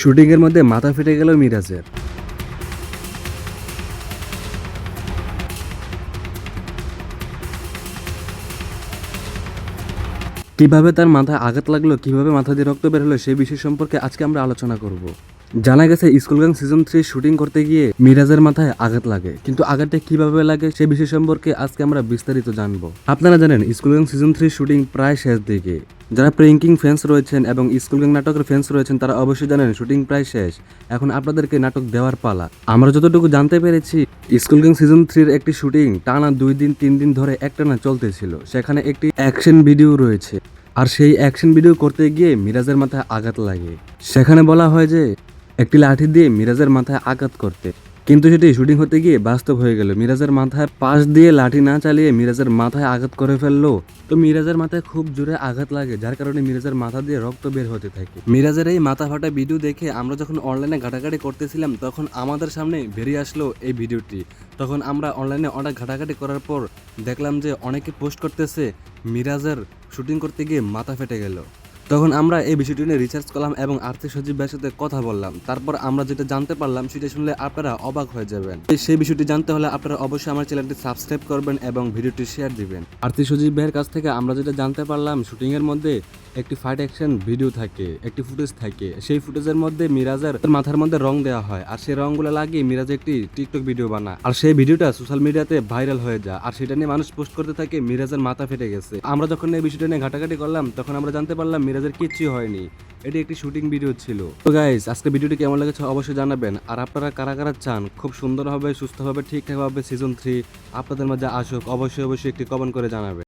শুটিংয়ের মধ্যে মাথা ফেটে গেল মিরাজের। কীভাবে তার মাথায় আঘাত লাগল, কীভাবে মাথা দিয়ে রক্ত বের হলো সেই বিষয় সম্পর্কে আজকে আমরা আলোচনা করব। জানা গেছে school gang season three shooting করতে গিয়ে মিরাজের মাথায় আঘাত লাগে। কিন্তু আঘাতটা কীভাবে লাগে সেই বিষয় সম্পর্কে আজকে আমরা বিস্তারিত জানব। আপনারা জানেন school gang season three shooting প্রায় শেষ দিকে। যারা প্রেঙ্কিং ফ্যান্স রয়েছেন এবং স্কুল গ্যাং নাটকের ফ্যান্স রয়েছেন, তারা অবশ্যই জানেন শুটিং প্রায় শেষ। এখন আপনাদেরকে নাটক দেওয়ার পালা। আমরা যতটুকু জানতে পেরেছি স্কুল গ্যাং সিজন থ্রির একটি শুটিং টানা দুই দিন, তিন দিন ধরে একটানা চলতেছিল। সেখানে একটি অ্যাকশন ভিডিও রয়েছে। আর সেই অ্যাকশন ভিডিও করতে গিয়ে মিরাজের মাথায় আঘাত লাগে। সেখানে বলা হয় যে, একটি লাঠি দিয়ে মিরাজের মাথায় আঘাত করতে। কিন্তু সেটি শুটিং হতে গিয়ে বাস্তব হয়ে গেল। মিরাজের মাথায় পাশ দিয়ে লাঠি না চালিয়ে মিরাজের মাথায় আঘাত করে ফেলল। তো মিরাজের মাথায় খুব জোরে আঘাত লাগে, যার কারণে মিরাজের মাথা দিয়ে রক্ত বের হতে থাকে। মিরাজের এই মাথা ফাটা ভিডিও দেখে আমরা যখন অনলাইনে ঘাটাঘাটি করতেছিলাম, তখন আমাদের সামনে বেরিয়ে আসলো এই ভিডিওটি তখন আমরা অনলাইনে অনেক ঘাটাঘাটি করার পর দেখলাম যে অনেকে পোস্ট করতেছে, মিরাজের শুটিং করতে গিয়ে মাথা ফেটে গেল। তখন আমরা এই বিষয়টি নিয়ে রিসার্চ করলাম এবং আর্থিক সচিব ভাইয়ের সাথে কথা বললাম। তারপর আমরা যেটা জানতে পারলাম, সেটা শুনলে আপনারা অবাক হয়ে যাবেন। সেই বিষয়টি জানতে হলে আপনারা অবশ্যই আমার চ্যানেলটি সাবস্ক্রাইব করবেন এবং ভিডিওটি শেয়ার দিবেন। আর্থিক সচিব ভাইয়ের কাছ থেকে আমরা যেটা জানতে পারলাম শুটিং এর মধ্যে একটি ফাইট অ্যাকশন ভিডিও থাকে, একটি ফুটেজ থাকে। সেই ফুটেজের মধ্যে মিরাজের মাথার মধ্যে রং দেওয়া হয় আর সেই রংগুলো লাগিয়ে মিরাজ একটি টিকটক ভিডিও বানায়। আর সেই ভিডিওটা সোশ্যাল মিডিয়াতে ভাইরাল হয়ে যায় আর সেটা নিয়ে মানুষ পোস্ট করতে থাকে, মিরাজের মাথা ফেটে গেছে। আমরা যখন এই বিষয়টা নিয়ে ঘাটাঘাটি করলাম, তখন আমরা জানতে পারলাম মিরাজের কিচ্ছু হয়নি, এটি একটি শুটিং ভিডিও ছিল। তো গাইস আজকে ভিডিওটি কেমন লেগেছে অবশ্যই জানাবেন। আর আপনারা কারা কারা চান, খুব সুন্দরভাবে, সুস্থভাবে, ঠিকঠাকভাবে সিজন থ্রি আপনাদের মাঝে আসুক, অবশ্যই অবশ্যই একটি কমেন্ট করে জানাবেন।